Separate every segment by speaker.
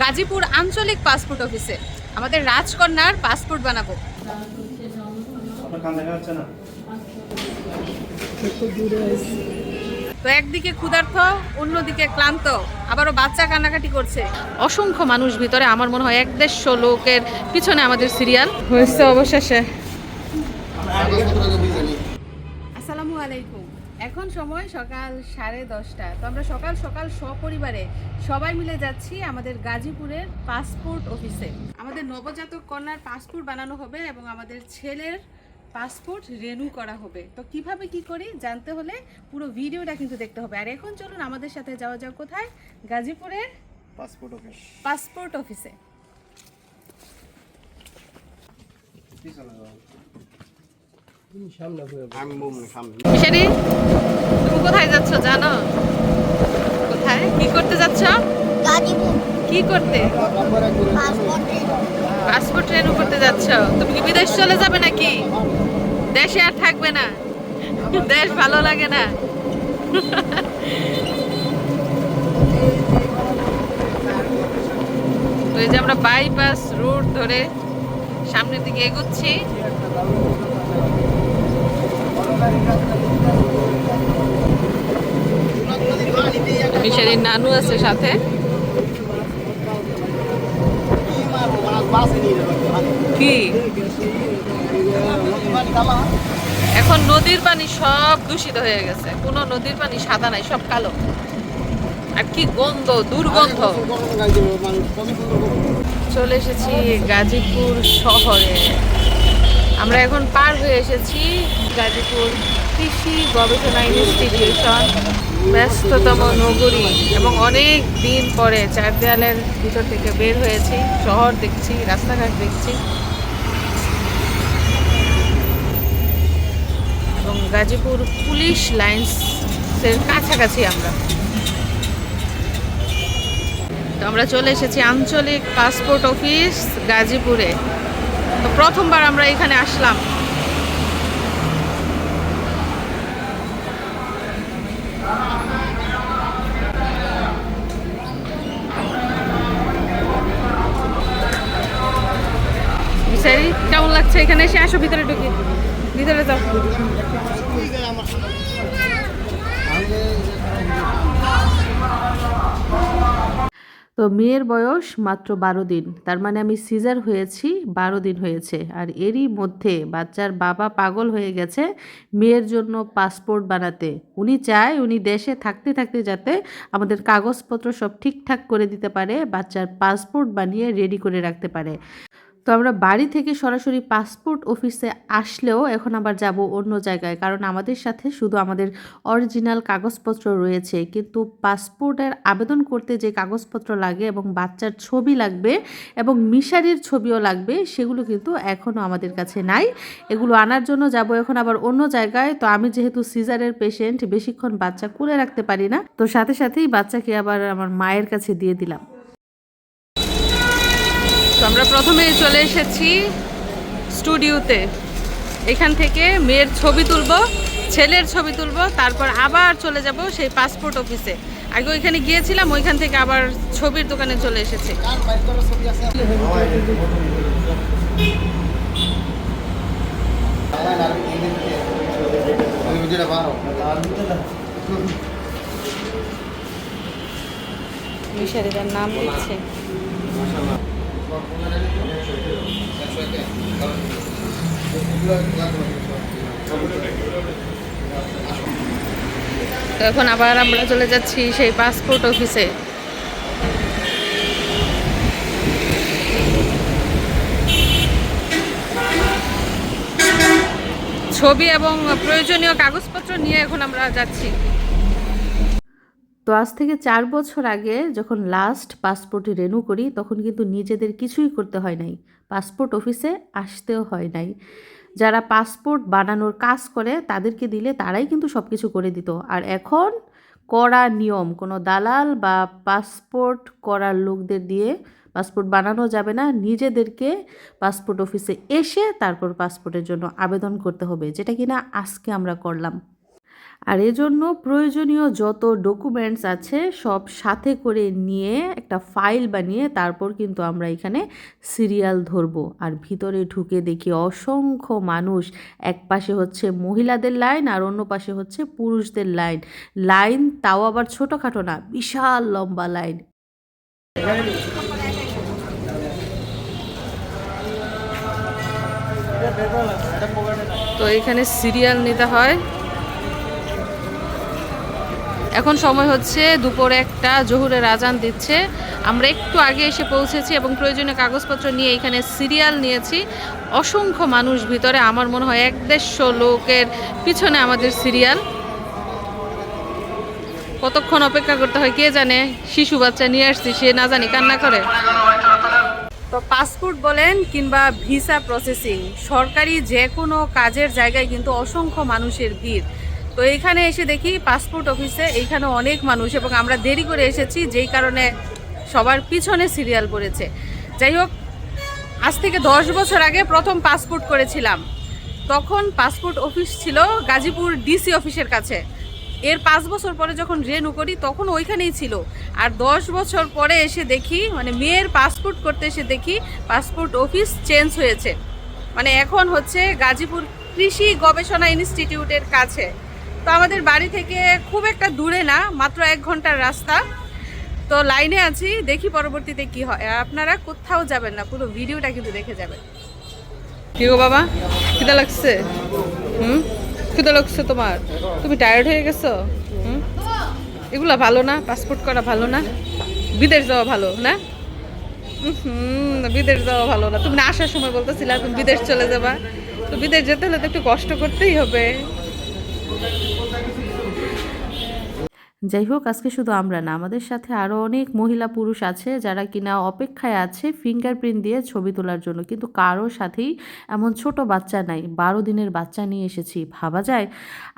Speaker 1: গাজীপুর আঞ্চলিক পাসপোর্ট অফিসে। আমাদের রাজকন্যার পাসপোর্ট বানাবো। তো একদিকে ক্ষুধার্ত অন্যদিকে ক্লান্ত আবারও বাচ্চা কান্নাকাটি করছে। অসংখ্য মানুষ ভিতরে আমার মনে হয় এক দেড়শো লোকের পিছনে আমাদের সিরিয়াল। হয়েছে অবশেষে। এখন সময় সকাল সাড়ে দশটা। তো আমরা সকাল সকাল সপরিবারে সবাই মিলে যাচ্ছি আমাদের গাজীপুরের পাসপোর্ট অফিসে। আমাদের নবজাতক কন্যার পাসপোর্ট বানানো হবে এবং আমাদের ছেলের পাসপোর্ট রেনু করা হবে। তো কীভাবে কি করি জানতে হলে পুরো ভিডিওটা কিন্তু দেখতে হবে। আর এখন চলুন আমাদের সাথে যাওয়া যাক কোথায়? গাজীপুরের
Speaker 2: পাসপোর্ট অফিস।
Speaker 1: পাসপোর্ট অফিসে
Speaker 2: কি চলে যাও
Speaker 3: আমি মুমনি সামনে
Speaker 1: মিশারি তুমি কোথায় যাচ্ছ জানো? কোথায়? কি করতে যাচ্ছ? কি করতে?
Speaker 4: পাসপোর্ট
Speaker 1: করতে যাচ্ছ। তুমি কি বিদেশ চলে যাবে নাকি? দেশে আর থাকবে না। দেশ ভালো লাগে না। তো এই যে আমরা বাইপাস রোড ধরে সামনের দিকে এগোচ্ছি। নানু আছে সাথে। কি? এখন নদীর পানি সব দূষিত হয়ে গেছে। কোনো নদীর পানি সাদা নাই, সব কালো। আর কি গন্ধ, দুর্গন্ধ। চলে এসেছি গাজীপুর শহরে। আমরা এখন পার হয়ে এসেছি গাজীপুর কৃষি গবেষণা ইনস্টিটিউশন, ব্যস্ততম নগরী এবং অনেক দিন পরে চার দেয়ালের ভিতর থেকে বের হয়েছি, শহর দেখছি, রাস্তাঘাট দেখছি। এবং গাজীপুর পুলিশ লাইন্সের কাছাকাছি আমরা। তো আমরা চলে এসেছি আঞ্চলিক পাসপোর্ট অফিস গাজীপুরে। তো প্রথমবার আমরা এখানে আসলাম। কেমন লাগছে? এখানে এসে আসো ভিতরে ঢুকি। ভিতরে যাও। তো মেয়ের বয়স মাত্র বারো দিন। তার মানে আমি সিজার হয়েছি, বারো দিন হয়েছে। আর এরই মধ্যে বাচ্চার বাবা পাগল হয়ে গেছে মেয়ের জন্য পাসপোর্ট বানাতে। উনি চায় উনি দেশে থাকতে থাকতে যাতে আমাদের কাগজপত্র সব ঠিকঠাক করে দিতে পারে, বাচ্চার পাসপোর্ট বানিয়ে রেডি করে রাখতে পারে। তো আমরা বাড়ি থেকে সরাসরি পাসপোর্ট অফিসে আসলেও এখন আবার যাব অন্য জায়গায়। কারণ আমাদের সাথে শুধু আমাদের অরিজিনাল কাগজপত্র রয়েছে। কিন্তু পাসপোর্টের আবেদন করতে যে কাগজপত্র লাগে এবং বাচ্চার ছবি লাগবে এবং মিশারির ছবিও লাগবে, সেগুলো কিন্তু এখনও আমাদের কাছে নাই। এগুলো আনার জন্য যাব এখন আবার অন্য জায়গায়। তো আমি যেহেতু সিজারের পেশেন্ট, বেশিক্ষণ বাচ্চা কুলে রাখতে পারি না। তো সাথে সাথেই বাচ্চাকে আবার আমার মায়ের কাছে দিয়ে দিলাম। তো আমরা প্রথমে চলে এসেছি স্টুডিওতে। এখান থেকে মেয়ের ছবি তুলব, ছেলের ছবি তুলব, তারপর আবার চলে যাব সেই পাসপোর্ট অফিসে আগে ওইখানে গিয়েছিলাম, ওইখান থেকে আবার ছবির দোকানে চলে এসেছি। নাম দিচ্ছে। তো এখন আবার আমরা চলে যাচ্ছি সেই পাসপোর্ট অফিসে ছবি এবং প্রয়োজনীয় কাগজপত্র নিয়ে এখন আমরা যাচ্ছি। তো আজ থেকে চার বছর আগে যখন লাস্ট পাসপোর্টে রেনু করি, তখন কিন্তু নিজেদের কিছুই করতে হয় নাই। পাসপোর্ট অফিসে আসতেও হয় নাই। যারা পাসপোর্ট বানানোর কাজ করে, তাদেরকে দিলে তারাই কিন্তু সব কিছু করে দিত। আর এখন করা নিয়ম, কোনো দালাল বা পাসপোর্ট করার লোকদের দিয়ে পাসপোর্ট বানানো যাবে না। নিজেদেরকে পাসপোর্ট অফিসে এসে তারপর পাসপোর্টের জন্য আবেদন করতে হবে, যেটা কিনা আজকে আমরা করলাম। আর এজন্য প্রয়োজনীয় যত ডকুমেন্টস আছে সব সাথে করে নিয়ে একটা ফাইল বানিয়ে তারপর কিন্তু আমরা এখানে সিরিয়াল ধরবো। আর ভিতরে ঢুকে দেখি অসংখ্য মানুষ, এক পাশে হচ্ছে মহিলাদের লাইন আর অন্য পাশে হচ্ছে পুরুষদের লাইন লাইন তাও আবার ছোটোখাটো না, বিশাল লম্বা লাইন তো এখানে সিরিয়াল নিতে হয়। এখন সময় হচ্ছে দুপুরে একটা জহুরের আজান দিচ্ছে। আমরা একটু আগে এসে পৌঁছেছি এবং প্রয়োজনীয় কাগজপত্র নিয়ে এখানে সিরিয়াল নিয়েছি। অসংখ্য মানুষ ভিতরে, আমার মনে হয় এক দেড়শো লোকের পিছনে আমাদের সিরিয়াল। কতক্ষণ অপেক্ষা করতে হয় কে জানে? শিশু বাচ্চা নিয়ে আসছি, সে না জানি, কান্না করে। তো পাসপোর্ট বলেন কিংবা ভিসা প্রসেসিং, সরকারি যে কোনো কাজের জায়গায় কিন্তু অসংখ্য মানুষের ভিড়। তো এইখানে এসে দেখি পাসপোর্ট অফিসে এইখানে অনেক মানুষ এবং আমরা দেরি করে এসেছি, যেই কারণে সবার পিছনে সিরিয়াল পড়েছে। যাই হোক, আজ থেকে দশ বছর আগে প্রথম পাসপোর্ট করেছিলাম। তখন পাসপোর্ট অফিস ছিল গাজীপুর ডিসি অফিসের কাছে। এর পাঁচ বছর পরে যখন রেনু করি, তখন ওইখানেই ছিল। আর দশ বছর পরে এসে দেখি মানে মেয়ের পাসপোর্ট করতে এসে দেখি পাসপোর্ট অফিস চেঞ্জ হয়েছে। মানে এখন হচ্ছে গাজীপুর কৃষি গবেষণা ইনস্টিটিউটের কাছে। তো আমাদের বাড়ি থেকে খুব একটা দূরে না, মাত্র এক ঘণ্টার রাস্তা। তো লাইনে আছি, দেখি পরবর্তীতে কি হয়। আপনারা কোথাও যাবেন না, পুরো ভিডিওটা কিন্তু দেখে যাবেন। কি গো বাবা? খিদা লাগছে? হুম? খিদা লাগছে তোমার? তুমি টায়ার্ড হয়ে গেছো? হুম? এগুলা ভালো না? পাসপোর্ট করা ভালো না? বিদেশ যাওয়া ভালো না? হুম বিদেশ যাওয়া ভালো না। তুমি না আসার সময় বলতেছিলা তুমি বিদেশ চলে যাবা। তো বিদেশ যেতে হলে তো একটু কষ্ট করতেই হবে। যাই হোক, আজকে শুধু আমরা না, আমাদের সাথে আরও অনেক মহিলা পুরুষ আছে যারা কিনা অপেক্ষায় আছে ফিঙ্গারপ্রিন্ট দিয়ে ছবি তোলার জন্য। কিন্তু কারও সাথেই এমন ছোট বাচ্চা নাই, বারো দিনের বাচ্চা নিয়ে এসেছি, ভাবা যায়?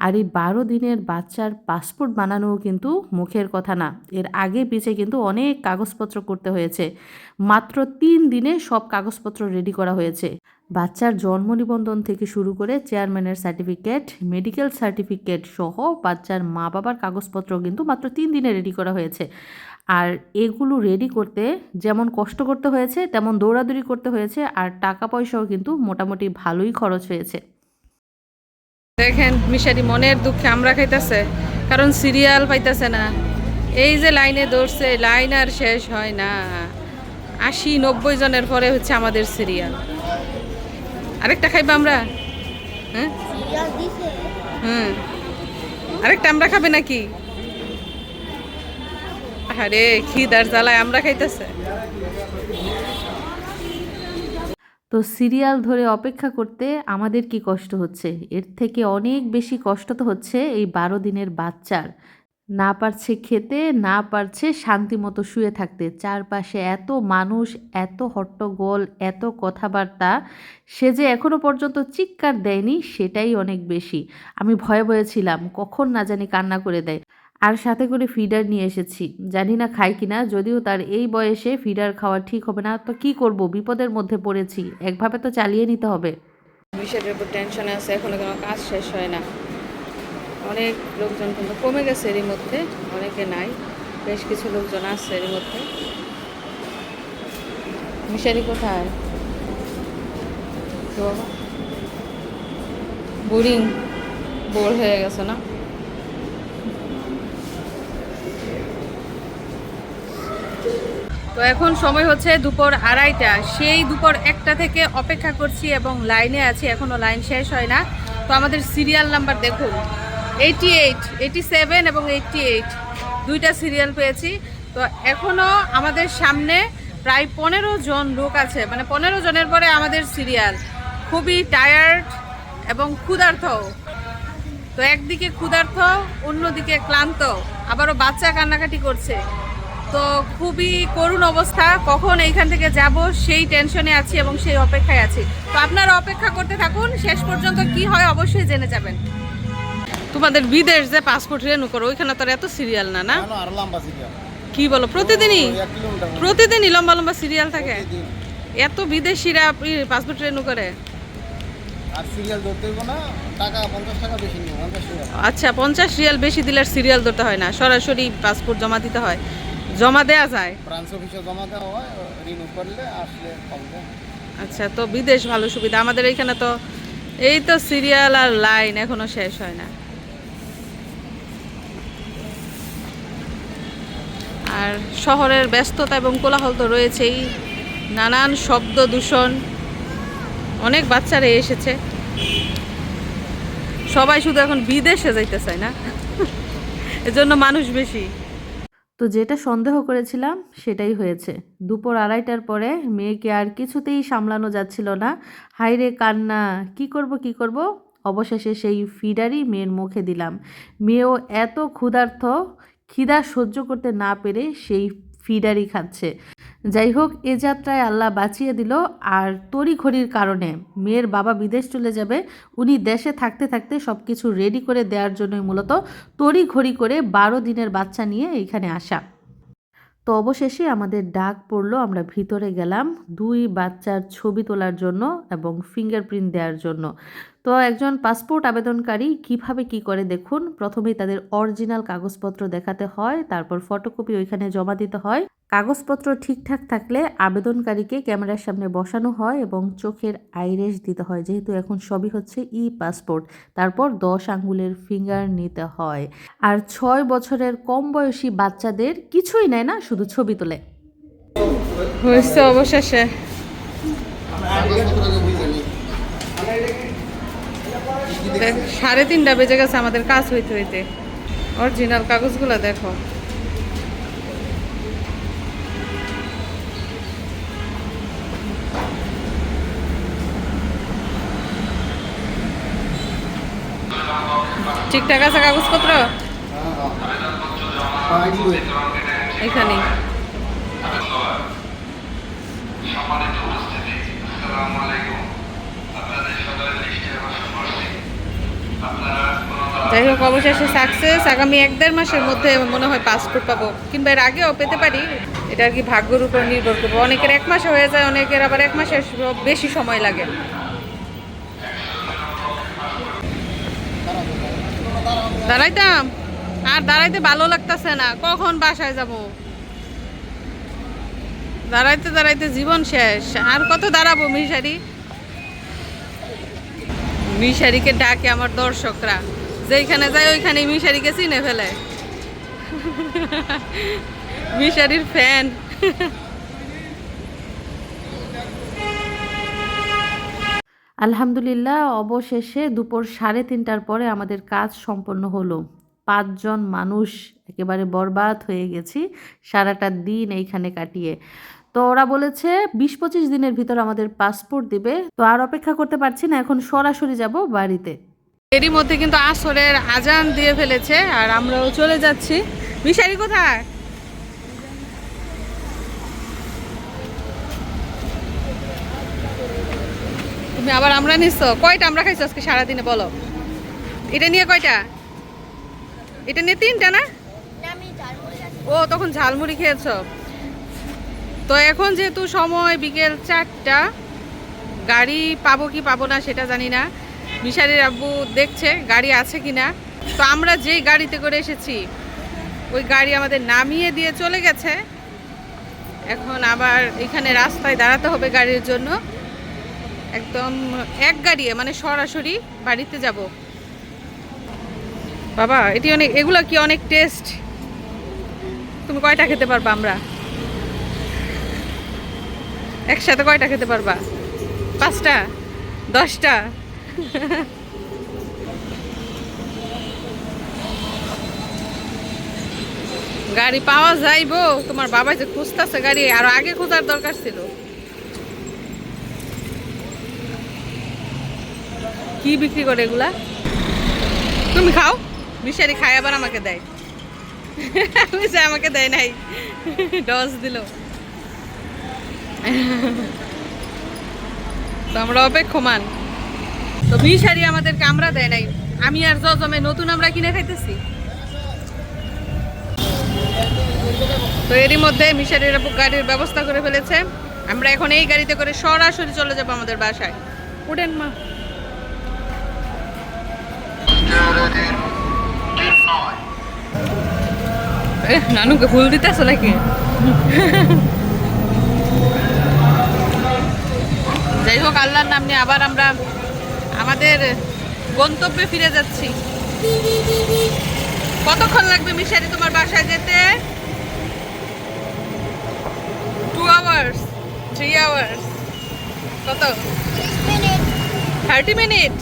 Speaker 1: আর এই বারো দিনের বাচ্চার পাসপোর্ট বানানোও কিন্তু মুখের কথা না। এর আগে পিছে কিন্তু অনেক কাগজপত্র করতে হয়েছে। মাত্র তিন দিনে সব কাগজপত্র রেডি করা হয়েছে। বাচ্চার জন্ম নিবন্ধন থেকে শুরু করে চেয়ারম্যানের সার্টিফিকেট, মেডিকেল সার্টিফিকেট সহ বাচ্চার মা বাবার কাগজপত্র কিন্তু মাত্র তিন দিনে রেডি করা হয়েছে। আর এগুলো রেডি করতে যেমন কষ্ট করতে হয়েছে, তেমন দৌড়াদৌড়ি করতে হয়েছে, আর টাকা পয়সাও কিন্তু মোটামুটি ভালোই খরচ হয়েছে। দেখেন মিশারি মনের দুঃখে আমরা খাইতেছে, কারণ সিরিয়াল পাইতেছে না। এই যে লাইনে দৌড়ছে, লাইন আর শেষ হয় না। আশি নব্বই জনের পরে হচ্ছে আমাদের সিরিয়াল। আরেকটা খাইবা আমরা? হ্যাঁ? আরেকটা আমরা খাবে নাকি? আরে খিদার জ্বালায় আমরা খাইতেছে। তো সিরিয়াল ধরে অপেক্ষা করতে আমাদের কি কষ্ট হচ্ছে? এর থেকে অনেক বেশি কষ্ট তো হচ্ছে এই বারো দিনের বাচ্চার। না পারছে খেতে, না পারছে শান্তি মতো শুয়ে থাকতে। চারপাশে এত মানুষ, এত হট্টগোল, এত কথাবার্তা, সে যে এখনও পর্যন্ত চিৎকার দেয়নি সেটাই অনেক বেশি। আমি ভয়ে ভয়ে ছিলাম কখন না জানি কান্না করে দেয়। আর সাথে করে ফিডার নিয়ে এসেছি। জানি না খাই কিনা, যদিও তার এই বয়সে ফিডার খাওয়া ঠিক হবে না। তো কি করব? বিপদের মধ্যে পড়েছি। একভাবে তো চালিয়ে নিতে হবে। বিষয়ের উপর টেনশনে আছে, এখনও কোনো কাজ শেষ হয় না। অনেক লোকজন কিন্তু কমে গেছে এরই মধ্যে, অনেকে নাই, বেশ কিছু লোকজন আছে এর মধ্যে। মিশারি কোথায়? বোরিং, বোর হয়ে গেছে না? তো এখন সময় হচ্ছে দুপুর আড়াইটা। সেই দুপুর একটা থেকে অপেক্ষা করছি এবং লাইনে আছি এখনও লাইন শেষ হয় না। তো আমাদের সিরিয়াল নাম্বার দেখুন। এইটি এইট এইটি সেভেন এবং এইটটি এইট দুইটা সিরিয়াল পেয়েছি। তো এখনও আমাদের সামনে প্রায় পনেরো জন লোক আছে। মানে পনেরো জনের পরে আমাদের সিরিয়াল খুবই টায়ার্ড এবং ক্ষুধার্থ তো একদিকে ক্ষুধার্থ অন্যদিকে ক্লান্ত। আবারও বাচ্চা কান্নাকাটি করছে। তো খুবই করুণ অবস্থা। কখন এইখান থেকে যাব সেই টেনশনে আছি এবং সেই অপেক্ষায় আছি। তো আপনারা অপেক্ষা করতে থাকুন। শেষ পর্যন্ত কি হয় অবশ্যই জেনে যাবেন। তোমাদের বিদেশ যে পাসপোর্ট রেনু করো ওইখানে তোর এত সিরিয়াল না না? কি বলো প্রতিদিনই? প্রতিদিনই লম্বা লম্বা সিরিয়াল থাকে? এত বিদেশিরা পাসপোর্ট রেনু করে। আচ্ছা পঞ্চাশ রিয়াল বেশি দিলে সিরিয়াল ধরতে হয় না সরাসরি পাসপোর্ট জমা দিতে হয়। জমা দেয়া যায়।
Speaker 2: জমা দেওয়া হয় রিনিউ করলে আসলে
Speaker 1: আচ্ছা তো বিদেশ ভালো সুবিধা। আমাদের এখানে তো এই তো সিরিয়াল আর লাইন এখনও শেষ হয় না। আর শহরের ব্যস্ততা এবং কোলাহল তো রয়েছেই। নানান শব্দ দূষণ, অনেক বাচ্চারা এসেছে। সবাই শুধু এখন বিদেশে যাইতে চায় না? এজন্য মানুষ বেশি।
Speaker 5: তো যেটা সন্দেহ করেছিলাম, সেটাই হয়েছে। দুপুর আড়াইটার পরে মেয়েকে আর কিছুতেই সামলানো যাচ্ছিল না। হাইরে কান্না, কি করব কি করব? অবশেষে সেই ফিডারই মেয়ের মুখে দিলাম। মেয়েও এত ক্ষুধার্থ খিদা সহ্য করতে না পেরে সেই ফিডারই খাচ্ছে। যাই হোক, এ যাত্রায় আল্লাহ বাঁচিয়ে দিল আর তড়িঘড়ির কারণে মেয়ের বাবা বিদেশ চলে যাবে। উনি দেশে থাকতে থাকতে সব কিছু রেডি করে দেওয়ার জন্যই মূলত তড়িঘড়ি করে বারো দিনের বাচ্চা নিয়ে এখানে আসা। তো অবশেষে আমাদের ডাক পড়ল, আমরা ভিতরে গেলাম। দুই বাচ্চার ছবি তোলার জন্য এবং ফিঙ্গারপ্রিন্ট দেওয়ার জন্য। তো একজন পাসপোর্ট আবেদনকারী কীভাবে কি করে দেখুন? প্রথমেই তাদের অরিজিনাল কাগজপত্র দেখাতে হয় তারপর ফটোকপি ওইখানে জমা দিতে হয়। কাগজপত্র ঠিকঠাক থাকলে আবেদনকারীকে ক্যামেরার সামনে বসানো হয় এবং চোখের আইরেস দিতে হয় যেহেতু এখন সবই হচ্ছে ই পাসপোর্ট তারপর দশ আঙ্গুলের ফিঙ্গার নিতে হয়। আর ছয় বছরের কম বয়সী বাচ্চাদের কিছুই নেয় না শুধু ছবি তোলে।
Speaker 1: হয়েছে অবশেষে। সাড়ে তিনটা বেজে গেছে আমাদের কাজ হইতে হইতে। অরিজিনাল কাগজগুলো দেখো। ঠিকঠাক আছে কাগজপত্র? এখানে। যাই হোক, অবশেষে সাকসেস আগামী এক দেড় মাসের মধ্যে মনে হয় পাসপোর্ট পাবো। কিংবা এর আগেও পেতে পারি। এটা আর কি ভাগ্যের উপর নির্ভর করব। অনেকের এক মাসে হয়ে যায়, অনেকের আবার এক মাসের বেশি সময় লাগে। দাঁড়াইতাম। আর দাঁড়াইতে ভালো লাগতেছে না। কখন বাসায় যাব? দাঁড়াইতে দাঁড়াইতে জীবন শেষ। আর কত দাঁড়াবো মিশারি? মিশারিকে ডাকে আমার দর্শকরা। যেইখানে যায় ওইখানে মিশারিকে চিনে ফেলে। মিশারির ফ্যান।
Speaker 5: আলহামদুলিল্লাহ, অবশেষে দুপুর সাড়ে তিনটার পরে আমাদের কাজ সম্পন্ন হলো। পাঁচজন মানুষ একেবারে বরবাদ হয়ে গেছি সারাটা দিন এইখানে কাটিয়ে। তো ওরা বলেছে, বিশ পঁচিশ দিনের ভিতর আমাদের পাসপোর্ট দিবে। তো আর অপেক্ষা করতে পারছি না, এখন সরাসরি যাব বাড়িতে।
Speaker 1: এরই মধ্যে কিন্তু আসরের আজান দিয়ে ফেলেছে আর আমরাও চলে যাচ্ছি। মিশারি কোথায়? তুমি আবার আমরা নিচ্ছ কয়টা আমরা খাইছো আজকে সারাদিনে বলো? এটা নিয়ে কয়টা? এটা নিয়ে তিনটা না? ও, তখন ঝালমুড়ি খেয়েছো। তো এখন যেহেতু সময় বিকেল চারটা, গাড়ি পাবো কি পাবো না সেটা জানি না। মিশারির আব্বু দেখছে গাড়ি আছে কি না তো আমরা যেই গাড়িতে করে এসেছি, ওই গাড়ি আমাদের নামিয়ে দিয়ে চলে গেছে। এখন আবার এখানে রাস্তায় দাঁড়াতে হবে গাড়ির জন্য। একদম এক গাড়ি মানে সরাসরি বাড়িতে যাব। বাবা, এটি অনেক, এগুলো কি অনেক টেস্ট? তুমি কয়টা খেতে পারবা আমরা? একসাথে কয়টা খেতে পারবা? পাঁচটা? দশটা? গাড়ি পাওয়া যাইবো। তোমার বাবা যে খুঁজতেছে গাড়ি, আর আগে খোঁজার দরকার ছিল। কি বিক্রি করে এগুলা? তুমি খাও। মিশারি খাই আবার আমাকে দেয়। আমি আমাকে দেয় নাই। ডস দিল। তো আমরা অপেক্ষমান। তো মিশারি আমাদেরকে আমরা দেয় নাই। আমি আর জজমে নতুন আমরা কিনে খাইতেছি। তো এরই মধ্যে মিশারির গাড়ির ব্যবস্থা করে ফেলেছে। আমরা এখন এই গাড়িতে করে সরাসরি চলে যাব আমাদের বাসায়। উঠেন মা। নানুকে ফুল দিতেছো নাকি? যাই হোক, আল্লাহর নাম নিয়ে আবার আমরা আমাদের গন্তব্যে ফিরে যাচ্ছি। কতক্ষণ লাগবে মিশারি তোমার বাসায় যেতে? টু আওয়ার্স থ্রি আওয়ার্স কত? থার্টি মিনিট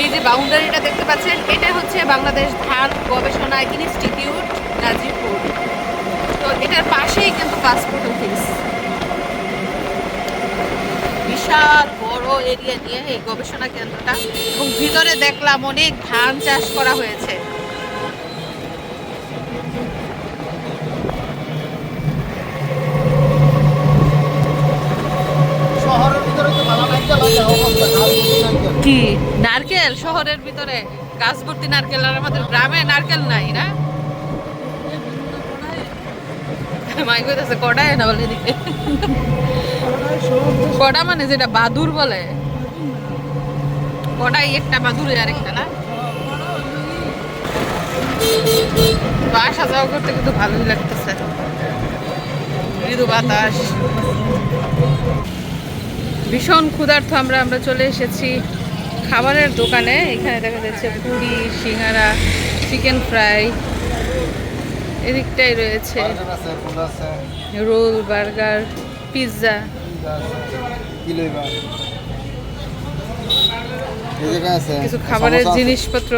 Speaker 1: এই যে বাউন্ডারিটা দেখতে পাচ্ছেন, এটা হচ্ছে বাংলাদেশ ধান গবেষণা ইনস্টিটিউট, গাজীপুর। তো এটার পাশেই কিন্তু পাসপোর্ট অফিস বিশাল বড় এরিয়া নিয়ে এই গবেষণা কেন্দ্রটা। এবং ভিতরে দেখলাম অনেক ধান চাষ করা হয়েছে। কি? নারকেল? শহরের ভিতরে গাছ ভর্তি নারকেল আর আমাদের গ্রামে নারকেল নাই না? মাই কইতাছে কডায় না বলে এদিকে কডা মানে যেটা বাদুর বলে? কডাই একটা বাদুর আর একটা না? তো যাওয়া করতে কিন্তু ভালোই লাগতেছে। মৃদু বাতাস। ভীষণ ক্ষুধার্থ আমরা আমরা চলে এসেছি খাবারের দোকানে। এখানে দেখা যাচ্ছে পুরি, সিঙ্গারা, চিকেন ফ্রাই। এদিকটাই রয়েছে। Roll burger pizza. কিছু খাবারের জিনিসপত্র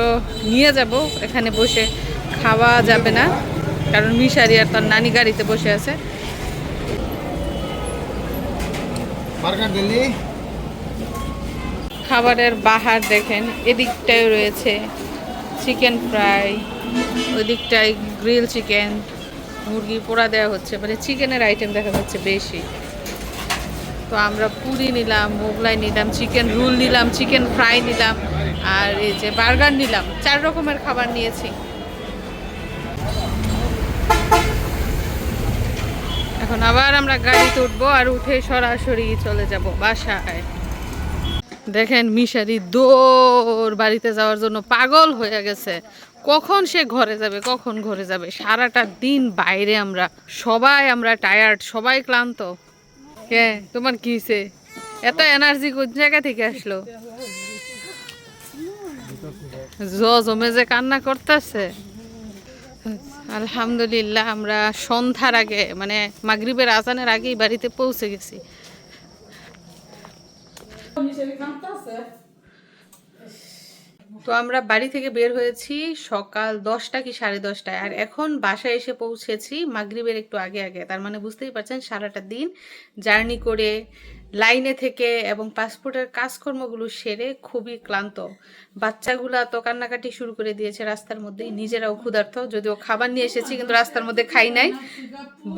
Speaker 1: নিয়ে যাব। এখানে বসে খাওয়া যাবে না কারণ মিশারি আর তার নানি গাড়িতে বসে আছে। খাবারের বাহার দেখেন এদিকটায় রয়েছে চিকেন ফ্রাই ওদিকটায় গ্রিল চিকেন মুরগি পোড়া দেওয়া হচ্ছে মানে চিকেনের আইটেম দেখা যাচ্ছে বেশি। তো আমরা পুরি নিলাম, মোগলাই নিলাম, চিকেন রোল নিলাম, চিকেন ফ্রাই নিলাম, আর এই যে বার্গার নিলাম। চার রকমের খাবার নিয়েছি। এখন আবার আমরা গাড়িতে উঠবো আর উঠে সরাসরি চলে যাব বাসায়। দেখেন মিশারি দৌড়, বাড়িতে যাওয়ার জন্য পাগল হয়ে গেছে। কখন সে ঘরে যাবে, কখন ঘরে যাবে? সারাটা দিন বাইরে আমরা, সবাই আমরা টায়ার্ড সবাই ক্লান্ত। হ্যাঁ তোমার কি হয়েছে এত এনার্জি কোন জায়গা থেকে আসলো? জ, জমে যে কান্না করতেছে। আলহামদুলিল্লাহ, আমরা সন্ধ্যার আগে মানে মাগরিবের আজানের আগেই বাড়িতে পৌঁছে গেছি। তো আমরা বাড়ি থেকে বের হয়েছি সকাল দশটা কি সাড়ে দশটায়। আর এখন বাসায় এসে পৌঁছেছি মাগরিবের একটু আগে আগে। তার মানে বুঝতেই পারছেন সারাটা দিন জার্নি করে লাইনে থেকে এবং পাসপোর্টের কাজকর্মগুলো সেরে খুবই ক্লান্ত। বাচ্চাগুলা তো কান্নাকাটি শুরু করে দিয়েছে রাস্তার মধ্যেই। নিজেরাও ক্ষুধার্ত। যদিও খাবার নিয়ে এসেছি কিন্তু রাস্তার মধ্যে খাই নাই।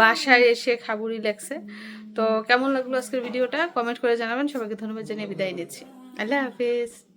Speaker 1: বাসায় এসে খাবুরি লাগছে তো কেমন লাগল আজকের ভিডিওটা? কমেন্ট করে জানাবেন। সবাইকে ধন্যবাদ জানিয়ে বিদায় নিচ্ছি। আল্লাহ হাফিজ।